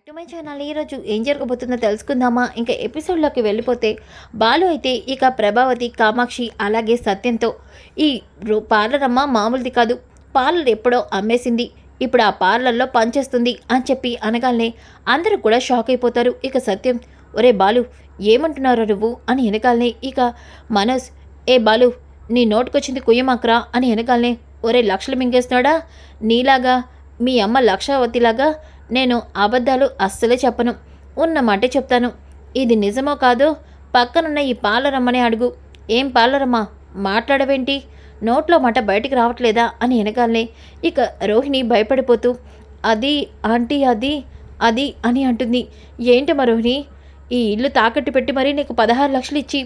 Back to my channel ఈరోజు ఏం జరగబోతుందో తెలుసుకుందామా? ఇంకా ఎపిసోడ్లోకి వెళ్ళిపోతే బాలు అయితే ఇక ప్రభావతి కామాక్షి అలాగే సత్యంతో ఈ పార్లరమ్మ పార్లర్ అమ్మ మామూలుది కాదు. పార్లర్ ఎప్పుడో అమ్మేసింది. ఇప్పుడు ఆ పార్లర్లో పనిచేస్తుంది అని చెప్పి అనగానే అందరూ కూడా షాక్ అయిపోతారు. ఇక సత్యం ఒరే బాలు ఏమంటున్నారో నువ్వు? అని వెనకాలనే ఇక మనోజ్ ఏ బాలు నీ నోటుకొచ్చింది కుయ్యమాక్రా? అని వెనకాలనే ఒరే లక్షలు మింగేస్తున్నాడా? నీలాగా మీ అమ్మ లక్షావతిలాగా నేను అబద్ధాలు అస్సలే చెప్పను. ఉన్న మాటే చెప్తాను. ఇది నిజమో కాదో పక్కనున్న ఈ పాలరమ్మనే అడుగు. ఏం పాలరమ్మా? మాట్లాడవేంటి? నోట్లో మాట బయటికి రావట్లేదా? అని వెనకాలనే ఇక రోహిణి భయపడిపోతూ అది ఆంటీ అది అది అని అంటుంది. ఏంటమ్మా రోహిణి? ఈ ఇల్లు తాకట్టు పెట్టి మరీ నీకు పదహారు లక్షలు ఇచ్చి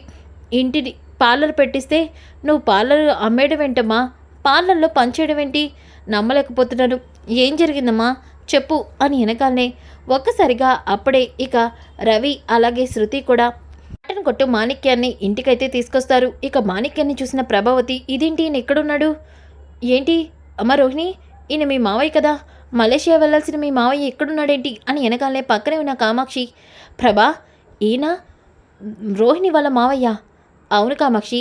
ఇంటిని పార్లర్ పెట్టిస్తే నువ్వు పార్లర్ అమ్మేయడం ఏంటమ్మా పార్లర్లో పనిచేయడం ఏంటి నమ్మలేకపోతున్నాను ఏం జరిగిందమ్మా? చెప్పు అని వెనకాలనే ఒక్కసారిగా అప్పుడే ఇక రవి అలాగే శృతి కూడా మటన్ కొట్టు మాణిక్యాన్ని ఇంటికైతే తీసుకొస్తారు. ఇక మాణిక్యాన్ని చూసిన ప్రభావతి ఇదేంటి? ఈయన ఎక్కడున్నాడు? ఏంటి? అమ్మ రోహిణి ఈయన మీ మావయ్య కదా? మలేషియా వెళ్ళాల్సిన మీ మావయ్య ఎక్కడున్నాడేంటి? అని వెనకాలనే పక్కనే ఉన్న కామాక్షి ప్రభా ఈయన రోహిణి వాళ్ళ మావయ్య. అవును కామాక్షి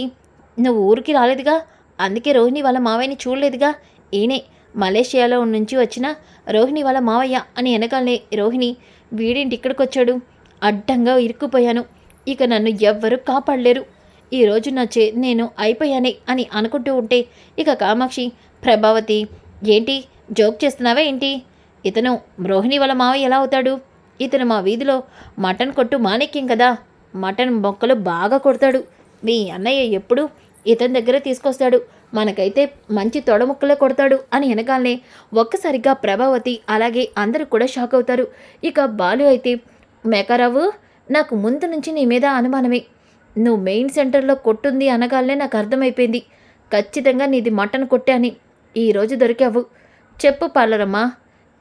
నువ్వు ఊరికి రాలేదుగా? అందుకే రోహిణి వాళ్ళ మావయ్యని చూడలేదుగా? ఈయనే మలేషియాలో నుంచి వచ్చిన రోహిణి వాళ్ళ మావయ్య అని వెనకాలనే రోహిణి వీడింటి ఇక్కడికి వచ్చాడు అడ్డంగా ఇరుక్కుపోయాను. ఇక నన్ను ఎవ్వరూ కాపాడలేరు. ఈరోజు నా చే నేను అయిపోయానే అని అనుకుంటూ ఉంటే ఇక కామాక్షి ప్రభావతి ఏంటి? జోక్ చేస్తున్నావా ఏంటి? ఇతను రోహిణి వాళ్ళ మావయ్య ఎలా అవుతాడు? ఇతను మా వీధిలో మటన్ కొట్టు మాణిక్యం కదా? మటన్ మొక్కలు బాగా కొడతాడు. మీ అన్నయ్య ఎప్పుడు ఇతని దగ్గర తీసుకొస్తాడు. మనకైతే మంచి తొడముక్కలే కొడతాడు అని వెనకాలనే ఒక్కసారిగా ప్రభావతి అలాగే అందరూ కూడా షాక్ అవుతారు. ఇక బాలు అయితే మేకారావు నాకు ముందు నుంచి నీ మీద అనుమానమే. నువ్వు మెయిన్ సెంటర్లో కొట్టుంది అనగానే నాకు అర్థమైపోయింది. ఖచ్చితంగా నీది మటన్ కొట్టే అని ఈరోజు దొరికావు. చెప్పు పార్లరమ్మా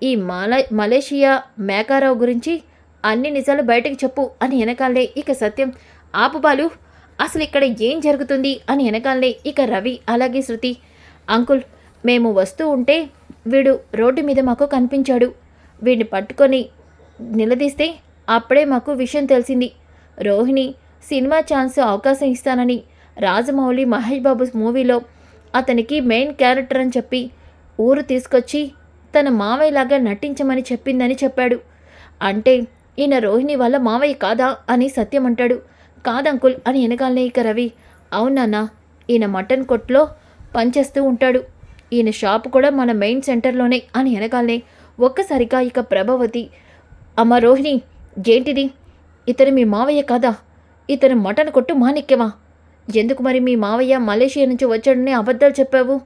ఈ మల మలేషియా మేకారావు గురించి అన్ని నిజాలు బయటకు చెప్పు అని వెనకాలే ఇక సత్యం. ఆపు బాలు అసలు ఇక్కడ ఏం జరుగుతుంది అని వెనకాలనే ఇక రవి అలాగే శృతి. అంకుల్ మేము వస్తూ ఉంటే వీడు రోడ్డు మీద మాకు కనిపించాడు. వీడిని పట్టుకొని నిలదీస్తే అప్పుడే మాకు విషయం తెలిసింది. రోహిణి సినిమా ఛాన్స్ అవకాశం ఇస్తానని రాజమౌళి మహేష్ బాబు మూవీలో అతనికి మెయిన్ క్యారెక్టర్ అని చెప్పి ఊరు తీసుకొచ్చి తన మావయ్యలాగా నటించమని చెప్పిందని చెప్పాడు. అంటే ఈయన రోహిణి వాళ్ళ మావయ్య కాదా అని సత్యం అంటాడు. కాదంకుల్ అని వెనకాలనే ఇక రవి. అవునన్నా ఈయన మటన్ కొట్లో పనిచేస్తూ ఉంటాడు. ఈయన షాప్ కూడా మన మెయిన్ సెంటర్లోనే అని వెనకాలనే ఒక్కసారిగా ఇక ప్రభావతి అమ్మ రోహిణి ఏంటిది? ఇతను మీ మావయ్య కాదా? ఇతను మటన్ కొట్టు మాణిక్యమా? ఎందుకు మరి మీ మావయ్య మలేషియా నుంచి వచ్చాడని అబద్ధాలు చెప్పావు?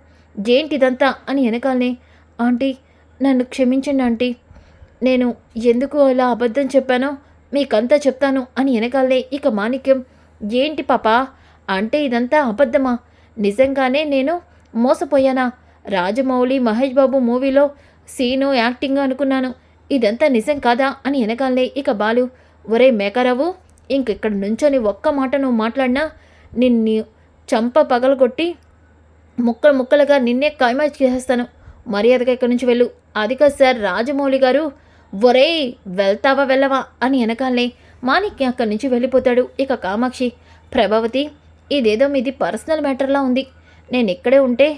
ఏంటిదంతా? అని వెనకాలనే ఆంటీ నన్ను క్షమించండి ఆంటీ. నేను ఎందుకు అలా అబద్ధం చెప్పానో మీకంతా చెప్తాను అని వెనకాలే ఇక మాణిక్యం ఏంటి పాపా? అంటే ఇదంతా అబద్ధమా? నిజంగానే నేను మోసపోయానా? రాజమౌళి మహేష్ బాబు మూవీలో సీను యాక్టింగ్ అనుకున్నాను. ఇదంతా నిజం కాదా? అని వెనకాలే ఇక బాలు ఒరే మేకారావు ఇంకిక్కడ నుంచొని ఒక్క మాట నువ్వు మాట్లాడినా నిన్ను చంప పగలగొట్టి ముక్కలు ముక్కలుగా నిన్నే కైమా చేసేస్తాను. మర్యాదగా ఇక్కడి నుంచి వెళ్ళు. అది కాదు సార్ రాజమౌళి గారు ఒరేయ్ వెళ్తావా వెళ్ళవా అని వెనకాలే మాణిక్య అక్కడి నుంచి వెళ్ళిపోతాడు. ఇక కామాక్షి ప్రభావతి ఇదేదో మీది పర్సనల్ మ్యాటర్లా ఉంది. నేను ఇక్కడే ఉంటే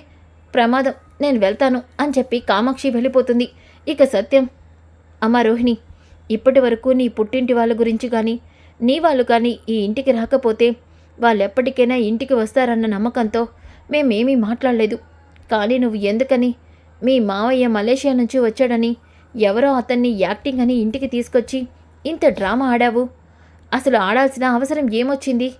ప్రమాదం నేను వెళ్తాను అని చెప్పి కామాక్షి వెళ్ళిపోతుంది. ఇక సత్యం అమ్మా రోహిణి ఇప్పటి వరకు నీ పుట్టింటి వాళ్ళ గురించి కానీ నీ వాళ్ళు కానీ ఈ ఇంటికి రాకపోతే వాళ్ళు ఎప్పటికైనా ఇంటికి వస్తారన్న నమ్మకంతో మేమేమీ మాట్లాడలేదు. కానీ నువ్వు ఎందుకని మీ మావయ్య మలేషియా నుంచి వచ్చాడని ఎవరో అతన్ని యాక్టింగ్ అని ఇంటికి తీసుకొచ్చి ఇంత డ్రామా ఆడావు? అసలు ఆడాల్సిన అవసరం ఏమొచ్చింది?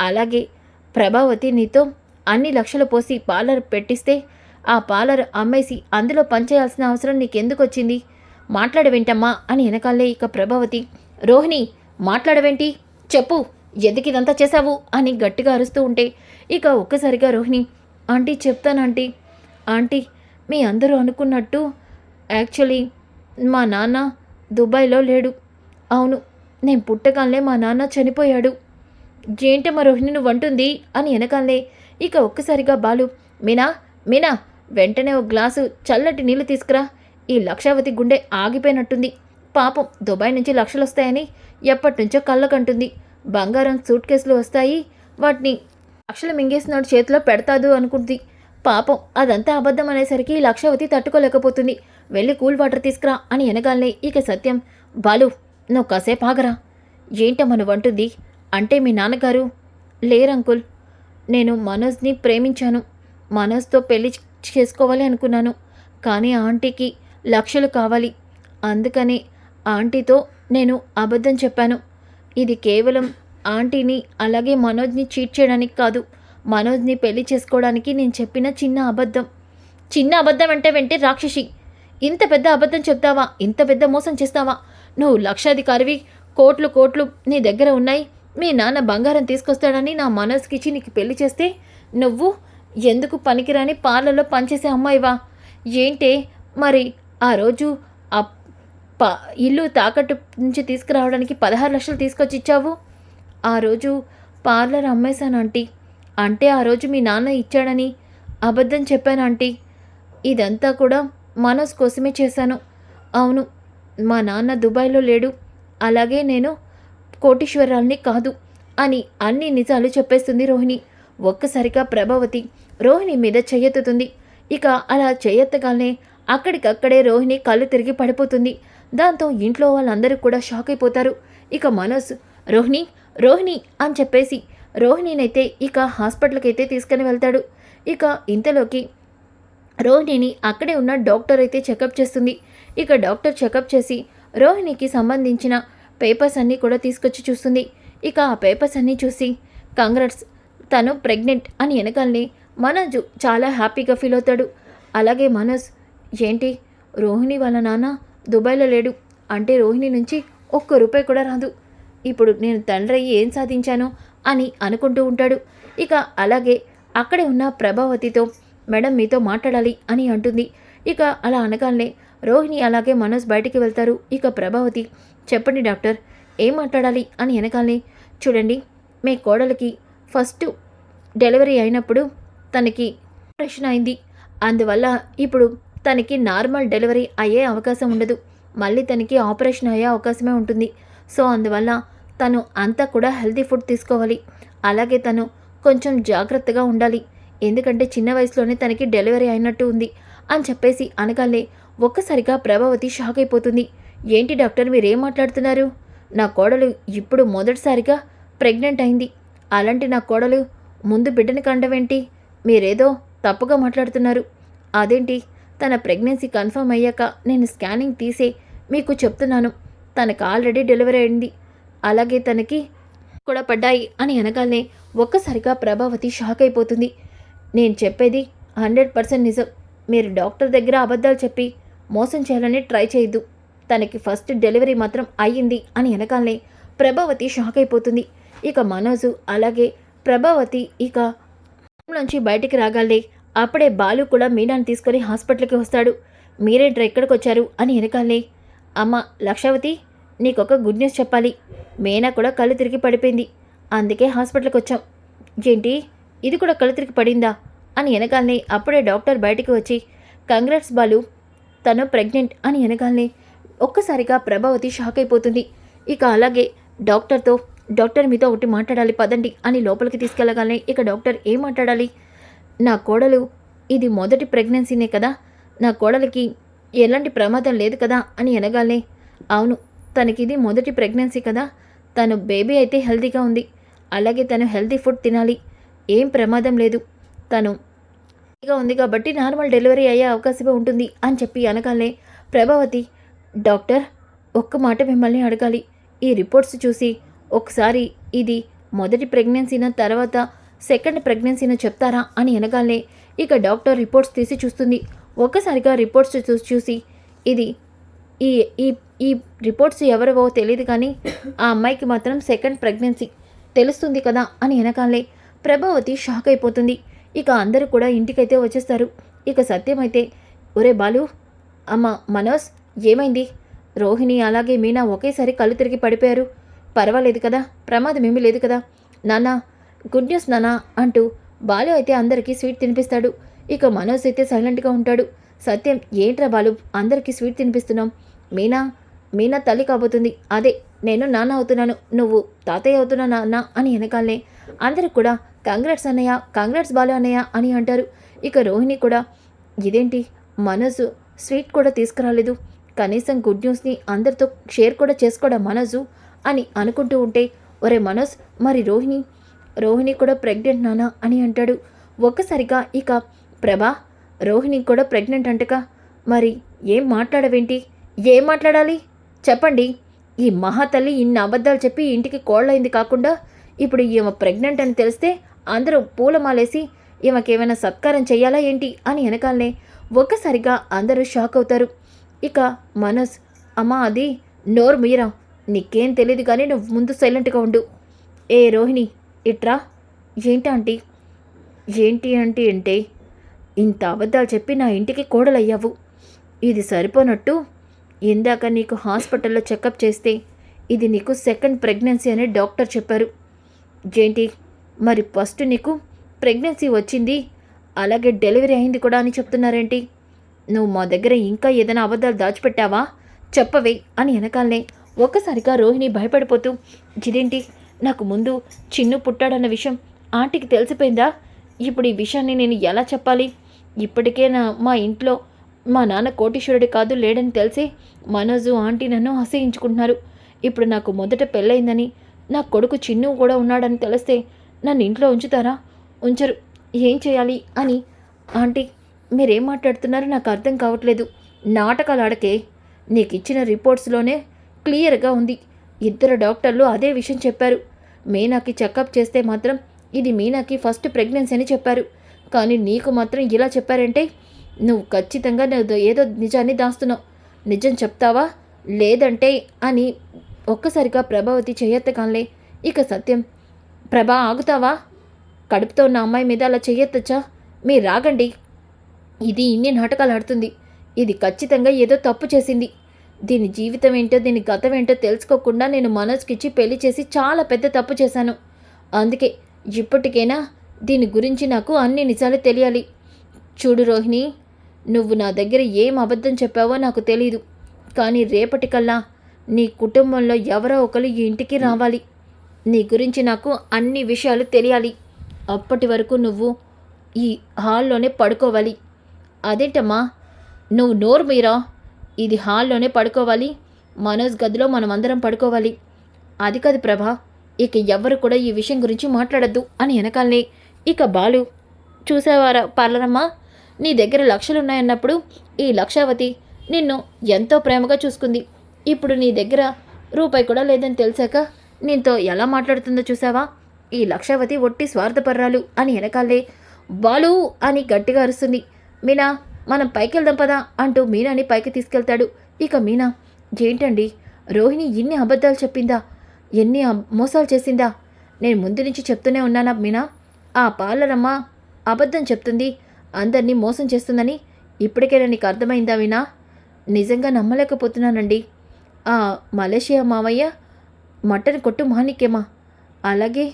అలాగే ప్రభావతి నీతో అన్ని లక్షలు పోసి పార్లర్ పెట్టిస్తే ఆ పార్లర్ అమ్మేసి అందులో పనిచేయాల్సిన అవసరం నీకెందుకు వచ్చింది మాట్లాడవేంటమ్మా అని వెనకాలే ఇక ప్రభావతి. రోహిణి మాట్లాడవేంటి? చెప్పు ఎందుకు ఇదంతా చేశావు? అని గట్టిగా అరుస్తూ ఉంటే ఇక ఒక్కసారిగా రోహిణి ఆంటీ చెప్తాను ఆంటీ. ఆంటీ మీ అందరూ అనుకున్నట్టు యాక్చువల్లీ మా నాన్న దుబాయ్లో లేడు. అవును నేను పుట్టగానే మా నాన్న చనిపోయాడు. ఏంటమ్మా రోహిణి నువ్వు అంటుంది అని వెనకాలే ఇక ఒక్కసారిగా బాలు మీనా మీనా వెంటనే ఒక గ్లాసు చల్లటి నీళ్ళు తీసుకురా. ఈ లక్షావతి గుండె ఆగిపోయినట్టుంది. పాపం దుబాయ్ నుంచి లక్షలు వస్తాయని ఎప్పటి నుంచో కళ్ళకంటుంది. బంగారం సూట్ కేసులు వస్తాయి. వాటిని లక్షలు మింగేసినాడు చేతిలో పెడతాదు అనుకుంది. పాపం అదంతా అబద్ధం అనేసరికి లక్షవతి తట్టుకోలేకపోతుంది. వెళ్ళి కూల్ వాటర్ తీసుకురా అని వెనగాలనే ఇక సత్యం బాలు నువ్వు కాసేపు ఆగరా. ఏంటమ్మను వంటుంది అంటే మీ నాన్నగారు లేరంకుల్ నేను మనోజ్ని ప్రేమించాను. మనోజ్తో పెళ్ళి చేసుకోవాలి అనుకున్నాను. కానీ ఆంటీకి లక్షలు కావాలి. అందుకని ఆంటీతో నేను అబద్ధం చెప్పాను. ఇది కేవలం ఆంటీని అలాగే మనోజ్ని చీట్ చేయడానికి కాదు. మనోజ్ని పెళ్ళి చేసుకోవడానికి నేను చెప్పిన చిన్న అబద్ధం. చిన్న అబద్ధం అంటే వెంటే రాక్షసి. ఇంత పెద్ద అబద్ధం చెప్తావా? ఇంత పెద్ద మోసం చేస్తావా? నువ్వు లక్షాధికారివి. కోట్లు కోట్లు నీ దగ్గర ఉన్నాయి. మీ నాన్న బంగారం తీసుకొస్తాడని నా మనసుకిచ్చి నీకు పెళ్ళి చేస్తే నువ్వు ఎందుకు పనికిరాని పార్లర్లో పనిచేసే అమ్మాయివా? ఏంటే మరి ఆ రోజు ఆ ప ఇల్లు తాకట్టు నుంచి తీసుకురావడానికి పదహారు లక్షలు తీసుకొచ్చి ఇచ్చావు? ఆ రోజు పార్లర్ అమ్మేశాను ఆంటీ. అంటే ఆ రోజు మీ నాన్న ఇచ్చాడని అబద్ధం చెప్పాను ఆంటీ. ఇదంతా కూడా మనోజ్ కోసమే చేశాను. అవును మా నాన్న దుబాయ్లో లేడు. అలాగే నేను కోటీశ్వరాల్ని కాదు అని అన్ని నిజాలు చెప్పేస్తుంది రోహిణి. ఒక్కసారిగా ప్రభావతి రోహిణి మీద చెయ్యెత్తుతుంది. ఇక అలా చెయ్యెత్తగానే అక్కడికక్కడే రోహిణి కళ్ళు తిరిగి పడిపోతుంది. దాంతో ఇంట్లో వాళ్ళందరూ కూడా షాక్ అయిపోతారు. ఇక మనోజ్ రోహిణి రోహిణి అని చెప్పేసి రోహిణినైతే ఇక హాస్పిటల్కి అయితే తీసుకుని వెళ్తాడు. ఇక ఇంతలోకి రోహిణిని అక్కడే ఉన్న డాక్టర్ అయితే చెకప్ చేస్తుంది. ఇక డాక్టర్ చెకప్ చేసి రోహిణికి సంబంధించిన పేపర్స్ అన్నీ కూడా తీసుకొచ్చి చూస్తుంది. ఇక ఆ పేపర్స్ అన్నీ చూసి కంగ్రాట్స్ తను ప్రెగ్నెంట్ అని వెనకాలని మనోజ్ చాలా హ్యాపీగా ఫీల్ అవుతాడు. అలాగే మనోజ్ ఏంటి రోహిణి వాళ్ళ నాన్న దుబాయ్లో లేడు. అంటే రోహిణి నుంచి ఒక్క రూపాయి కూడా రాదు. ఇప్పుడు నేను తండ్రి అయ్యి ఏం సాధించాను? అని అనుకుంటూ ఉంటాడు. ఇక అలాగే అక్కడే ఉన్న ప్రభావతితో మేడం మీతో మాట్లాడాలి అని అంటుంది. ఇక అలా అనగానే రోహిణి అలాగే మనోజ్ బయటికి వెళ్తారు. ఇక ప్రభావతి చెప్పండి డాక్టర్ ఏం మాట్లాడాలి అని వెనకాలనే చూడండి మీ కోడలికి ఫస్ట్ డెలివరీ అయినప్పుడు తనకి ఆపరేషన్ అయింది. అందువల్ల ఇప్పుడు తనకి నార్మల్ డెలివరీ అయ్యే అవకాశం ఉండదు. మళ్ళీ తనకి ఆపరేషన్ అయ్యే అవకాశమే ఉంటుంది. సో అందువల్ల తను అంతా కూడా హెల్తీ ఫుడ్ తీసుకోవాలి. అలాగే తను కొంచెం జాగ్రత్తగా ఉండాలి. ఎందుకంటే చిన్న వయసులోనే తనకి డెలివరీ అయినట్టు ఉంది అని చెప్పేసి అనగానే ఒక్కసారిగా ప్రభావతి షాక్ అయిపోతుంది. ఏంటి డాక్టర్ మీరేం మాట్లాడుతున్నారు? నా కోడలు ఇప్పుడు మొదటిసారిగా ప్రెగ్నెంట్ అయింది. అలాంటి నా కోడలు ముందు బిడ్డని కండవేంటి మీరేదో తప్పుగా మాట్లాడుతున్నారు. అదేంటి? తన ప్రెగ్నెన్సీ కన్ఫర్మ్ అయ్యాక నేను స్కానింగ్ తీసే మీకు చెప్తున్నాను. తనకు ఆల్రెడీ డెలివరీ అయింది. అలాగే తనకి కూడా పడ్డాయి అని అనగానే ఒక్కసారిగా ప్రభావతి షాక్ అయిపోతుంది. నేను చెప్పేది హండ్రెడ్ పర్సెంట్ నిజం. మీరు డాక్టర్ దగ్గర అబద్ధాలు చెప్పి మోసం చేయాలని ట్రై చేయొద్దు. తనకి ఫస్ట్ డెలివరీ మాత్రం అయ్యింది అని వెనకాలనే ప్రభావతి షాక్ అయిపోతుంది. ఇక మనోజు అలాగే ప్రభావతి ఇక నుంచి బయటికి రాగాలే. అప్పుడే బాలు కూడా మీనాను తీసుకొని హాస్పిటల్కి వస్తాడు. మీరేంట్రా ఎక్కడికి వచ్చారు అని వెనకాలే అమ్మ లక్షావతి నీకొక గుడ్ న్యూస్ చెప్పాలి. మీనా కూడా కళ్ళు తిరిగి పడిపోయింది. అందుకే హాస్పిటల్కి వచ్చాం. ఏంటి? ఇది కూడా కళ్ళు తిరిగి పడిందా? అని వెనకాలనే అప్పుడే డాక్టర్ బయటికి వచ్చి కంగ్రాట్స్ బాలు తను ప్రెగ్నెంట్ అని వెనకాలని ఒక్కసారిగా ప్రభావతి షాక్ అయిపోతుంది. ఇక అలాగే డాక్టర్తో డాక్టర్ మీతో ఒకటి మాట్లాడాలి పదండి అని లోపలికి తీసుకెళ్ళగానే ఇక డాక్టర్ ఏం మాట్లాడాలి? నా కోడలు ఇది మొదటి ప్రెగ్నెన్సీనే కదా నా కోడలికి ఎలాంటి ప్రమాదం లేదు కదా అని అనగానే అవును తనకి ఇది మొదటి ప్రెగ్నెన్సీ కదా తను బేబీ అయితే హెల్తీగా ఉంది అలాగే తను హెల్తీ ఫుడ్ తినాలి ఏం ప్రమాదం లేదు తను గా ఉంది కాబట్టి నార్మల్ డెలివరీ అయ్యే అవకాశమే ఉంటుంది అని చెప్పి అనగానే ప్రభావతి డాక్టర్ ఒక్క మాట మిమ్మల్ని అడగాలి. ఈ రిపోర్ట్స్ చూసి ఒకసారి ఇది మొదటి ప్రెగ్నెన్సీన తర్వాత సెకండ్ ప్రెగ్నెన్సీన చెప్తారా అని అనగానే ఇక డాక్టర్ రిపోర్ట్స్ తీసి చూస్తుంది. ఒక్కసారిగా రిపోర్ట్స్ చూసి చూసి ఇది ఈ ఈ ఈ రిపోర్ట్స్ ఎవరివో తెలియదు కానీ ఆ అమ్మాయికి మాత్రం సెకండ్ ప్రెగ్నెన్సీ తెలుస్తుంది కదా అని వెనకాలే ప్రభావతి షాక్ అయిపోతుంది. ఇక అందరూ కూడా ఇంటికైతే వచ్చేస్తారు. ఇక సత్యం అయితే ఒరే బాలు అమ్మ మనోజ్ ఏమైంది? రోహిణి అలాగే మీనా ఒకేసారి కళ్ళు తిరిగి పడిపోయారు. పర్వాలేదు కదా ప్రమాదం ఏమీ లేదు కదా. నానా గుడ్ న్యూస్ నానా అంటూ బాలు అయితే అందరికీ స్వీట్ తినిపిస్తాడు. ఇక మనోజ్ అయితే సైలెంట్గా ఉంటాడు. సత్యం ఏంట్రా బాలు అందరికీ స్వీట్ తినిపిస్తున్నాం. మీనా మీనా తల్లి కాబోతుంది. అదే నేను నాన్న అవుతున్నాను. నువ్వు తాతయ్య అవుతున్నా నాన్న అని వెనకాలనే అందరూ కూడా కంగ్రాట్స్ అన్నయ్య కంగ్రాట్స్ బాలు అన్నయ్య అని అంటారు. ఇక రోహిణి కూడా ఇదేంటి? మనసు స్వీట్ కూడా తీసుకురాలేదు. కనీసం గుడ్ న్యూస్ని అందరితో షేర్ కూడా చేసుకోవడం మనసు? అని అనుకుంటూ ఉంటే ఒరే మనోజ్ మరి రోహిణి? రోహిణి కూడా ప్రెగ్నెంట్ నానా? అని అంటాడు. ఒక్కసారిగా ఇక ప్రభా రోహిణి కూడా ప్రెగ్నెంట్ అంటగా మరి ఏం మాట్లాడవేంటి? ఏం మాట్లాడాలి? చెప్పండి. ఈ మహాతల్లి ఇన్ని అబద్ధాలు చెప్పి ఇంటికి కోళ్ళైంది కాకుండా ఇప్పుడు ఈమె ప్రెగ్నెంట్ అని తెలిస్తే అందరూ పూలమాలేసి ఈమెకేమైనా సత్కారం చేయాలా ఏంటి అని వెనకాలనే ఒక్కసారిగా అందరూ షాక్ అవుతారు. ఇక మనోజ్ అమ్మా అది నోరు మీరా? నీకేం తెలియదు కానీ నువ్వు ముందు సైలెంట్గా ఉండు. ఏ రోహిణి ఇట్రా? ఏంటి ఆంటీ? ఏంటి అంటే అంటే ఇంత అబద్ధాలు చెప్పి నా ఇంటికి కోడలయ్యావు. ఇది సరిపోనట్టు ఇందాక నీకు హాస్పిటల్లో చెకప్ చేస్తే ఇది నీకు సెకండ్ ప్రెగ్నెన్సీ అని డాక్టర్ చెప్పారు. ఏంటి మరి ఫస్ట్ నీకు ప్రెగ్నెన్సీ వచ్చింది అలాగే డెలివరీ అయింది కూడా అని చెప్తున్నారేంటి? నువ్వు మా దగ్గర ఇంకా ఏదైనా అబద్ధాలు దాచిపెట్టావా? చెప్పవే అని వెనకాలనే ఒక్కసారిగా రోహిణి భయపడిపోతూ ఇదేంటి నాకు ముందు చిన్ను పుట్టాడన్న విషయం ఆంటీకి తెలిసిపోయిందా? ఇప్పుడు ఈ విషయాన్ని నేను ఎలా చెప్పాలి? ఇప్పటికే నా మా ఇంట్లో మా నాన్న కోటీశ్వరుడు కాదు లేడని తెలిసి మనోజు ఆంటీ నన్ను అసహించుకుంటున్నారు. ఇప్పుడు నాకు మొదట పెళ్ళయిందని నా కొడుకు చిన్ను కూడా ఉన్నాడని తెలిస్తే నన్ను ఇంట్లో ఉంచుతారా? ఉంచరు. ఏం చేయాలి? అని. ఆంటీ మీరేం మాట్లాడుతున్నారో? నాకు అర్థం కావట్లేదు. నాటకాలు ఆడకే నీకు ఇచ్చిన రిపోర్ట్స్లోనే క్లియర్గా ఉంది. ఇద్దరు డాక్టర్లు అదే విషయం చెప్పారు. మీనాకి చెకప్ చేస్తే మాత్రం ఇది మీనాకి ఫస్ట్ ప్రెగ్నెన్సీ అని చెప్పారు. కానీ నీకు మాత్రం ఇలా చెప్పారంటే నువ్వు ఖచ్చితంగా నువ్వు ఏదో నిజాన్ని దాస్తున్నావు. నిజం చెప్తావా? లేదంటే అని ఒక్కసారిగా ప్రభావతి చేయెత్తగానే ఇక సత్యం ప్రభా ఆగుతావా? కడుపుతో ఉన్న అమ్మాయి మీద అలా చెయ్యొచ్చా మీరు రాగండి. ఇది ఇన్ని నాటకాలు ఆడుతుంది. ఇది ఖచ్చితంగా ఏదో తప్పు చేసింది. దీని జీవితం ఏంటో దీని గతం ఏంటో తెలుసుకోకుండా నేను మనోజ్కిచ్చి పెళ్ళి చేసి చాలా పెద్ద తప్పు చేశాను. అందుకే ఇప్పటికైనా దీని గురించి నాకు అన్ని నిజాలు తెలియాలి. చూడు రోహిణి నువ్వు నా దగ్గర ఏం అబద్ధం చెప్పావో నాకు తెలీదు. కానీ రేపటికల్లా నీ కుటుంబంలో ఎవరో ఒకరు ఈ ఇంటికి రావాలి. నీ గురించి నాకు అన్ని విషయాలు తెలియాలి. అప్పటి వరకు నువ్వు ఈ హాల్లోనే పడుకోవాలి. అదేంటమ్మా? నువ్వు నోరు మీరా? ఇది హాల్లోనే పడుకోవాలి. మనోజ్ గదిలో మనం అందరం పడుకోవాలి. అది కాదు ప్రభా ఇక ఎవరు కూడా ఈ విషయం గురించి మాట్లాడద్దు అని వెనకాలనే. ఇక బాలు చూసేవారా పార్లరమ్మా? నీ దగ్గర లక్షలున్నాయన్నప్పుడు ఈ లక్షావతి నిన్ను ఎంతో ప్రేమగా చూసుకుంది. ఇప్పుడు నీ దగ్గర రూపాయి కూడా లేదని తెలిసాక నీతో ఎలా మాట్లాడుతుందో చూసావా? ఈ లక్షావతి ఒట్టి స్వార్థపర్రాలు అని వెనకాలే. బాలు అని గట్టిగా అరుస్తుంది. మీనా మనం పైకి వెళ్దాం పదా అంటూ మీనాని పైకి తీసుకెళ్తాడు. ఇక మీనా ఏంటండి? రోహిణి ఇన్ని అబద్ధాలు చెప్పిందా? ఎన్ని మోసాలు చేసిందా? నేను ముందు నుంచి చెప్తూనే ఉన్నానా మీనా? ఆ పార్లరమ్మ అబద్ధం చెప్తుంది. అందరినీ మోసం చేస్తుందని ఇప్పటికైనా నీకు అర్థమైందా మీనా? నిజంగా నమ్మలేకపోతున్నానండి. ఆ మలేషియా మావయ్య మటన్ కొట్టు మాణిక్యమా? అలాగే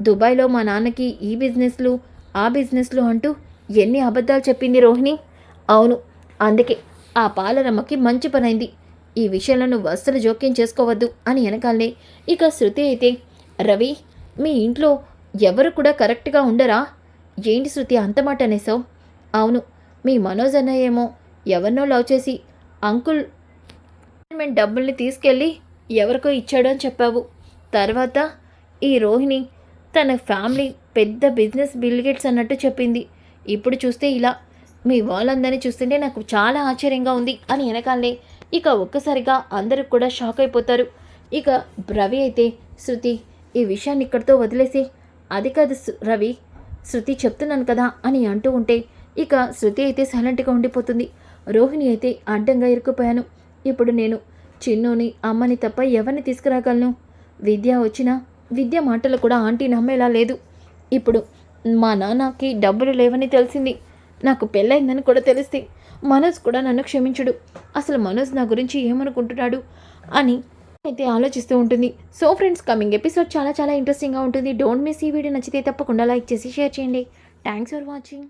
దుబాయ్లో మా నాన్నకి ఈ బిజినెస్లు ఆ బిజినెస్లు అంటూ ఎన్ని అబద్ధాలు చెప్పింది రోహిణి? అవును అందుకే ఆ పాలనమ్మకి మంచి పనైంది. ఈ విషయంలో నువ్వు అస్సలు జోక్యం చేసుకోవద్దు అని వెనకాలనే ఇక శృతి అయితే రవి మీ ఇంట్లో ఎవరు కూడా కరెక్ట్గా ఉండరా? ఏంటి శృతి అంత మాట అనేసావు అవును మీ మనోజ్ అన్న ఏమో ఎవరినో లవ్ చేసి అంకుల్ మేము డబ్బుల్ని తీసుకెళ్ళి ఎవరికో ఇచ్చాడని అని చెప్పావు. తర్వాత ఈ రోహిణి తన ఫ్యామిలీ పెద్ద బిజినెస్ బిల్గేట్స్ అన్నట్టు చెప్పింది. ఇప్పుడు చూస్తే ఇలా మీ వాళ్ళందరినీ చూస్తుంటే నాకు చాలా ఆశ్చర్యంగా ఉంది అని వెనకాలే ఇక ఒక్కసారిగా అందరూ కూడా షాక్ అయిపోతారు. ఇక రవి అయితే శృతి ఈ విషయాన్ని ఇక్కడితో వదిలేసి అది కాదు రవి శృతి చెప్తున్నాను కదా అని అంటూ ఉంటే ఇక శృతి అయితే సైలెంట్గా ఉండిపోతుంది. రోహిణి అయితే అడ్డంగా ఇరుక్కుపోయాను. ఇప్పుడు నేను చిన్నుని అమ్మని తప్ప ఎవరిని తీసుకురాగలను? విద్య వచ్చినా విద్య మాటలు కూడా ఆంటీ నమ్మేలా లేదు. ఇప్పుడు మా నాన్నకి డబ్బులు లేవని తెలిసింది. నాకు పెళ్ళైందని కూడా తెలిస్తే మనోజ్ కూడా నన్ను క్షమించడు. అసలు మనోజ్ నా గురించి ఏమనుకుంటున్నాడు అని అయితే ఆలోచిస్తూ ఉంటుంది. సో ఫ్రెండ్స్ కమింగ్ ఎపిసోడ్ చాలా చాలా ఇంట్రెస్టింగ్గా ఉంటుంది. డోంట్ మిస్ ఈ వీడియో నచ్చితే తప్పకుండా లైక్ చేసి షేర్ చేయండి. Thanks for watching.